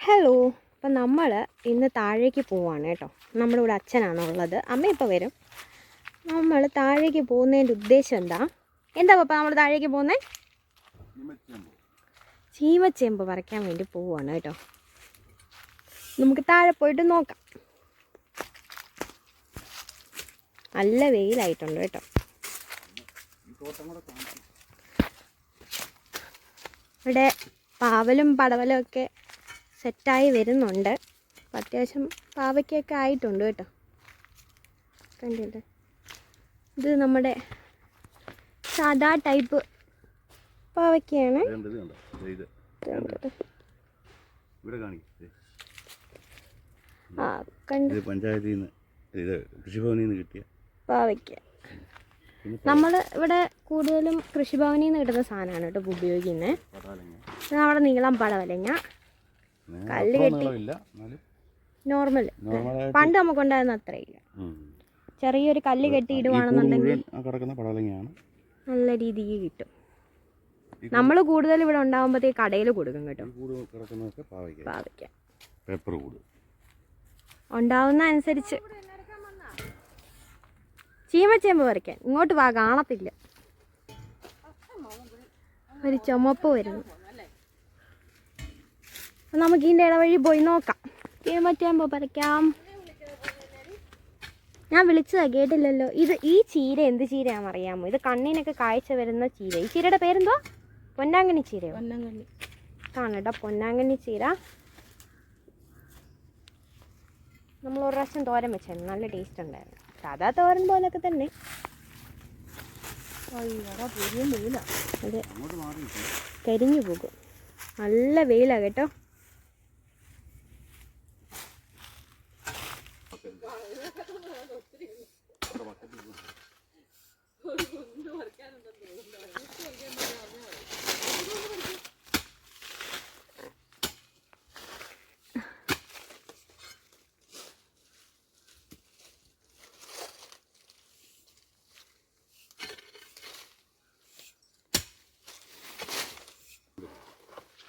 Hello അപ്പം നമ്മൾ ഇന്ന് താഴേക്ക് പോവാണ് കേട്ടോ. നമ്മുടെ ഇവിടെ അച്ഛനാണ് ഉള്ളത്. അമ്മ ഇപ്പോൾ വരും. നമ്മൾ താഴേക്ക് പോകുന്നതിന്റെ ഉദ്ദേശം എന്താ? എന്താ പപ്പ നമ്മൾ താഴേക്ക് പോകുന്നത് ചീമച്ചേമ്പ് പറിക്കാൻ വേണ്ടി പോവാണ് കേട്ടോ. നമുക്ക് താഴെ പോയിട്ട് നോക്കാം. നല്ല വെയിലായിട്ടുണ്ട് കേട്ടോ. ഇവിടെ പാവലും പടവലും ഒക്കെ സെറ്റായി വരുന്നുണ്ട്. അപ്പം അത്യാവശ്യം പാവയ്ക്കൊക്കെ ആയിട്ടുണ്ട് കേട്ടോ. കണ്ടില്ലേ? ഇത് നമ്മുടെ സാധാ ടൈപ്പ് പാവയ്ക്കാണ്. നമ്മൾ കണ്ടോ ദേ ഇത്. ഇവിടെ കാണിക്കും. ആ കണ്ട്. ഇത് പഞ്ചായത്തിൽ നിന്ന് ഇത് കൃഷിഭവനിൽ നിന്ന് കിട്ടിയ പാവയ്ക്ക. പിന്നെ നമ്മൾ ഇവിടെ കൂടുതലും കൃഷിഭവനിൽ നിന്ന് കിട്ടുന്ന സാധനമാണ് കേട്ടോ ഉപയോഗിക്കുന്നത് അവിടെ നീളം പടവലങ്ങ. കല്ല് കെട്ടി. നോർമൽ. പണ്ട് നമുക്കുണ്ടായിരുന്ന അത്രയില്ല ചെറിയൊരു കല്ല് കെട്ടി ഇടുവാണെന്നുണ്ടെങ്കിൽ നല്ല രീതിക്ക് കിട്ടും. നമ്മൾ കൂടുതൽ ഇവിടെ ഉണ്ടാകുമ്പോഴത്തേക്ക് കടയിൽ കൊടുക്കും കേട്ടോ. പാവയ്ക്ക. പേപ്പർ കൂട്. ഉണ്ടാവുന്ന അനുസരിച്ച്. ചീമച്ചേമ്പ് പറിക്കാൻ. ഇങ്ങോട്ട് വാ കാണത്തില്ല. ഒരു ചുമപ്പ് വരുന്നു. അപ്പൊ നമുക്ക് ഇതിന്റെ ഇടവഴി പോയി നോക്കാം. ചീമച്ചേമ്പ് പറിക്കാം. ഞാൻ വിളിച്ചതാ കേട്ടില്ലല്ലോ. ഇത് ഈ ചീര എന്ത് ചീരയാണെന്ന് അറിയാമോ ഇത് കണ്ണിനൊക്കെ കാഴ്ച വരുന്ന ചീര. ഈ ചീരയുടെ പേരെന്തോ പൊന്നാങ്കണ്ണി ചീരയോ? പൊന്നങ്കണ്ണി. കാണട്ടോ പൊന്നാങ്കണ്ണി ചീര. നമ്മൾ ഒരു പ്രാവശ്യം തോരൻ വെച്ചായിരുന്നു. നല്ല ടേസ്റ്റ് ഉണ്ടായിരുന്നു. സാധാ തോരൻ പോലൊക്കെ തന്നെ. അത്. കരിഞ്ഞു പോകും. നല്ല വെയിലാ കേട്ടോ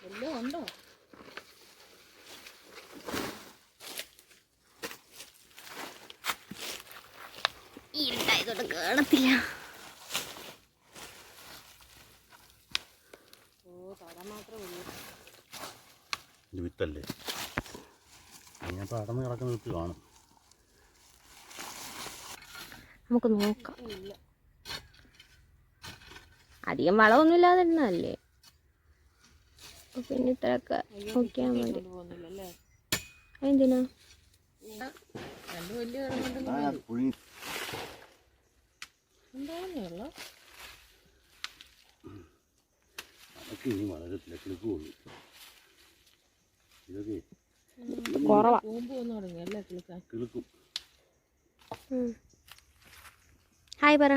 എല്ലാം ഉണ്ടോ ഇരുട്ടായതോടെ കാണത്തില്ല. ഇത് വിത്തല്ലേ? ഞാൻ അടന്ന് കിടക്കുന്ന വിത്ത് കാണും. നമുക്ക് നോക്കാം. അധികം വളമൊന്നും ഇല്ലാതിരുന്നതല്ലേ അപ്പൊ പിന്നെ ഇത്രയൊക്കെ നോക്കിയാൽ മതി. എന്തിനാ അതൊക്കെ ഇനി വളരത്തില്ല കിളുക്കുള്ളൂ. ഇതൊക്കെ കിളുക്കും. ഹായ് പറ.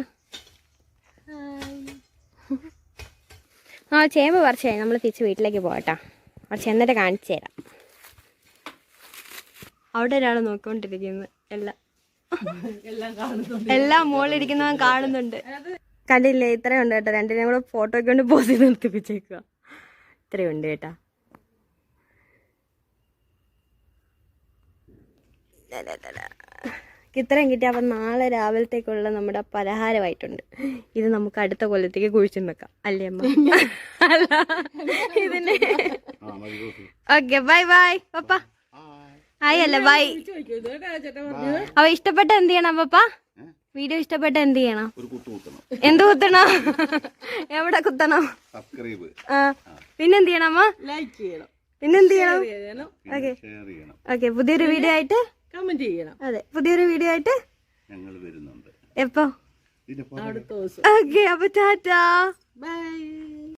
ആ ചേമ്പ് പറിച്ചേ നമ്മൾ തിരിച്ച് വീട്ടിലേക്ക് പോകട്ടാ. അവിടെ എന്നിട്ട് കാണിച്ചു തരാം. അവിടെ ഒരാൾ നോക്കിക്കൊണ്ടിരിക്കുന്നു. എല്ലാം എല്ലാം കാണുന്നുണ്ട്. എല്ലാം മുകളിലിരിക്കുന്നവൻ കാണുന്നുണ്ട്. കണ്ടില്ലേ? ഇത്രയും ഉണ്ട് കേട്ടോ. രണ്ടിനെയും കൂടെ ഫോട്ടോ ഒക്കെ കൊണ്ട് പോസ് ചെയ്ത് നിർത്തിപ്പിച്ചേക്കുക ഇത്രയുണ്ട് കേട്ടാ. ഇത്രയും കിട്ടി അപ്പം നാളെ രാവിലത്തേക്കുള്ള നമ്മുടെ പലഹാരമായിട്ടുണ്ട്. ഇത് നമുക്ക് അടുത്ത കൊല്ലത്തേക്ക് കുഴിച്ചു വെക്കാം. അല്ലേ അമ്മ? അല്ല. ഇതിന് ഓക്കെ ബൈ ബൈ. പപ്പ. ഹായ് അല്ല ബൈ. അവ ഇഷ്ടപ്പെട്ട എന്ത് ചെയ്യണം പപ്പ? വീഡിയോ ഇഷ്ടപ്പെട്ട എന്ത് ചെയ്യണം? എന്ത് കുത്തണം? എവിടെ കുത്തണം? സബ്സ്ക്രൈബ്. പിന്നെന്ത് ചെയ്യണം ലൈക്ക് ചെയ്യണം. പിന്നെന്ത് ചെയ്യണം? ഓക്കെ ഓക്കെ പുതിയൊരു വീഡിയോ ആയിട്ട്? കമന്റ് ചെയ്യണം. അതെ പുതിയൊരു വീഡിയോ ആയിട്ട്? ഞങ്ങൾ വരുന്നുണ്ട്. എപ്പോ? ഓക്കെ അപ്പൊ ടാറ്റാ. ബൈ